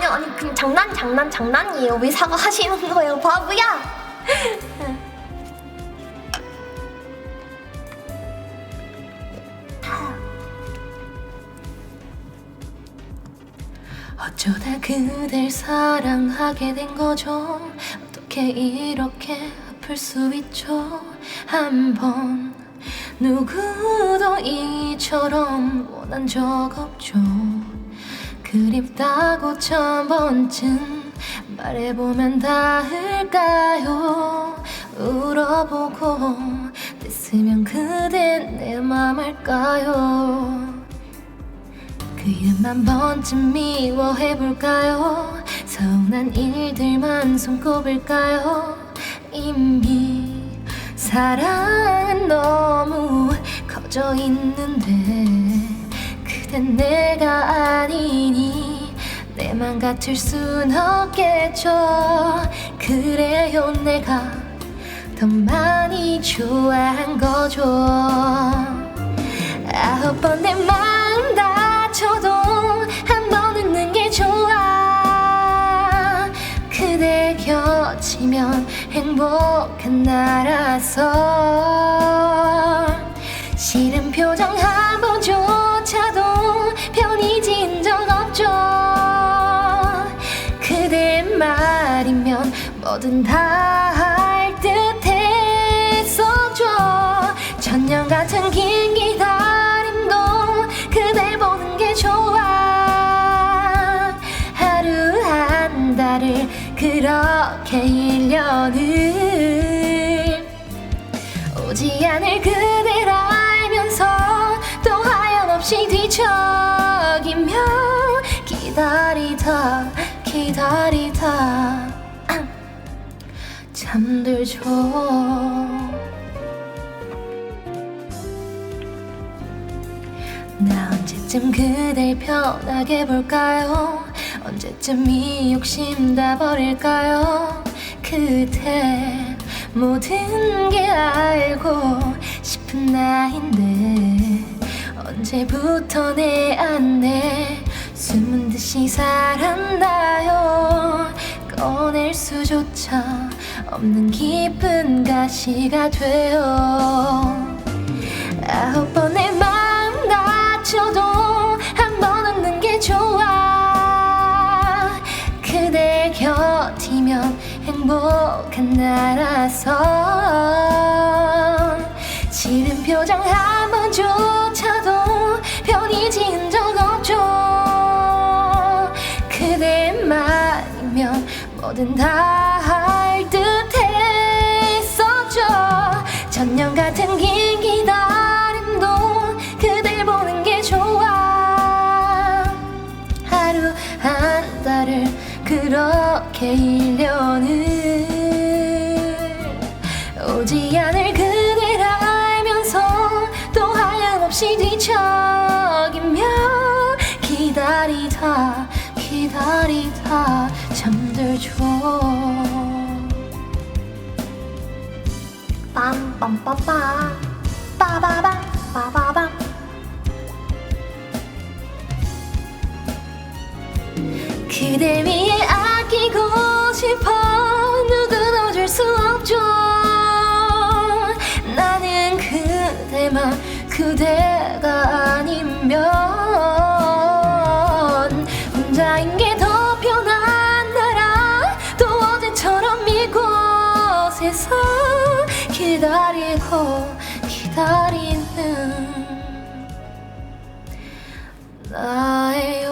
아니요 아니 그냥 장난 장난 장난이에요. 왜 사과하시는 거예요 바보야? 어쩌다 그댈 사랑하게 된 거죠? 어떻게 이렇게 아플 수 있죠? 한 번. 누구도 이처럼 원한 적 없죠 그립다고 천 번쯤 말해보면 닿을까요? 울어보고 됐으면 그댄 내맘 알까요? 그 이름만 번쯤 미워해볼까요? 서운한 일들만 손꼽을까요? 이미 사랑은 너무 커져 있는데 그댄 내가 아니니 내맘 같을 순 없겠죠. 그래요 내가 더 많이 좋아한 거죠. 아홉 번 내 마음 다쳐도 한 번 웃는 게 좋아. 그대 곁이면 행복한 나라서. 싫은 표정 한 뭐든 다 할 듯했었죠. 천년 같은 긴 기다림도 그댈 보는 게 좋아. 하루 한 달을 그렇게 1년을 오지 않을 그댈 알면서 또 하염없이 뒤척이며 기다리다 기다리다 잠들죠. 나 언제쯤 그댈 편하게 볼까요? 언제쯤 이 욕심 다 버릴까요? 그대 모든 게 알고 싶은 나인데 언제부터 내 안에 숨은 듯이 살았나요? 꺼낼 수조차 없는 기쁜 가시가 돼요 아홉 번의 마음 다쳐도 한 번 웃는 게 좋아. 그대 곁이면 행복한 나라서 지는 표정 한 번조차도 편히 지은 적 없죠. 그대만이면 뭐든 다 그렇게 1년을 오지 않을 그댈 알면서 또 하염없이 뒤척이며 기다리다 기다리다 잠들죠. 빰빰빰빰. 빠바밤 빠바밤 그대 위 그대가 아니면 혼자인 게 더 편한 나라. 또 어제처럼 이곳에서 기다리고 기다리는 나예요.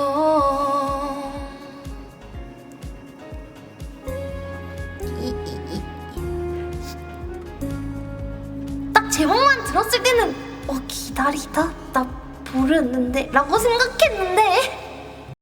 딱 제목만 들었을 때는 어 기다리다? 나 모르는데? 라고 생각했는데